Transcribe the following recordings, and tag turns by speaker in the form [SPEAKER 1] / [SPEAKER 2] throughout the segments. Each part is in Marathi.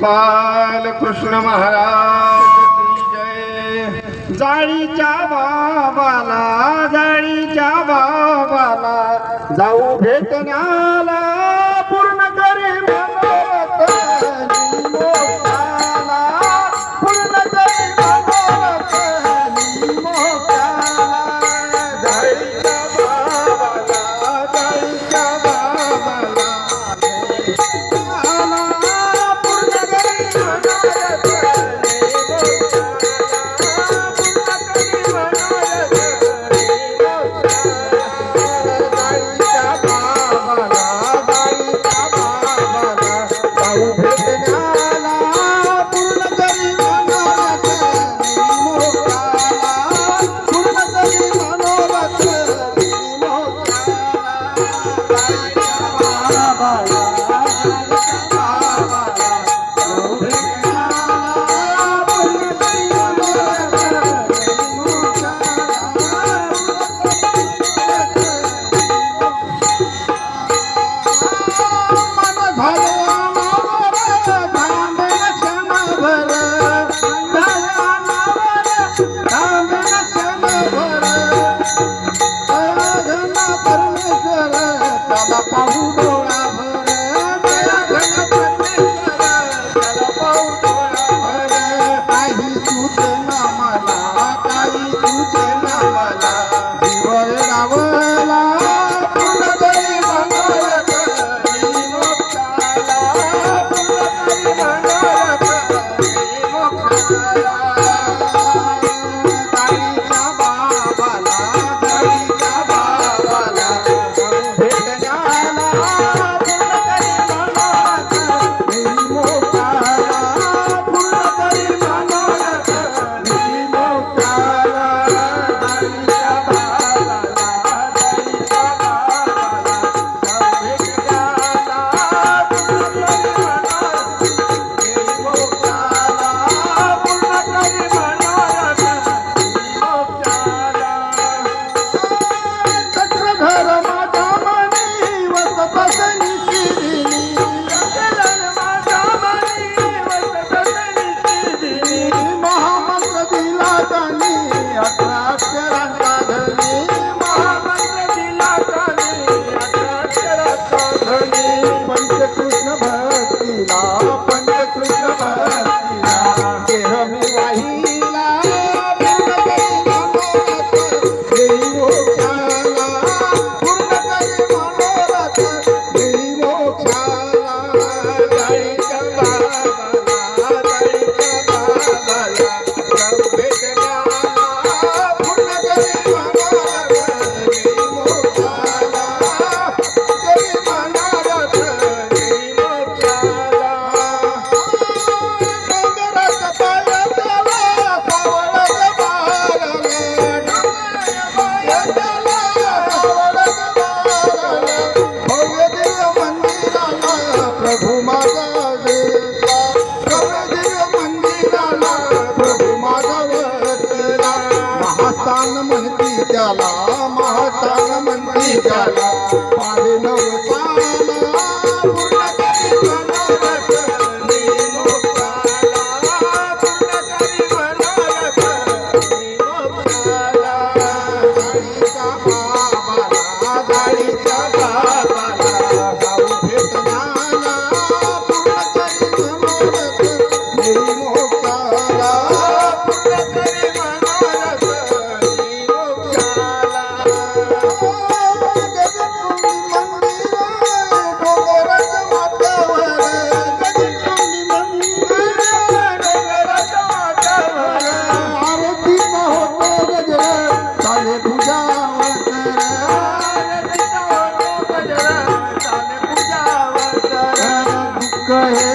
[SPEAKER 1] गोपाल कृष्ण महाराज जाळीच्या बाबाला जाळीच्या बाबाला जाऊ भेटण्याला पूर्ण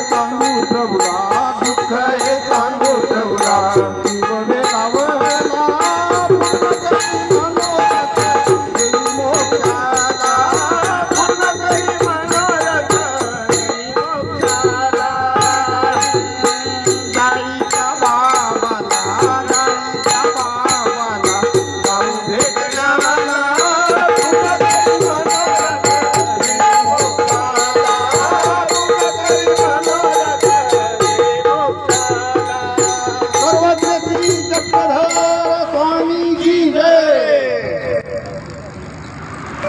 [SPEAKER 1] तानू प्रभु दुख। है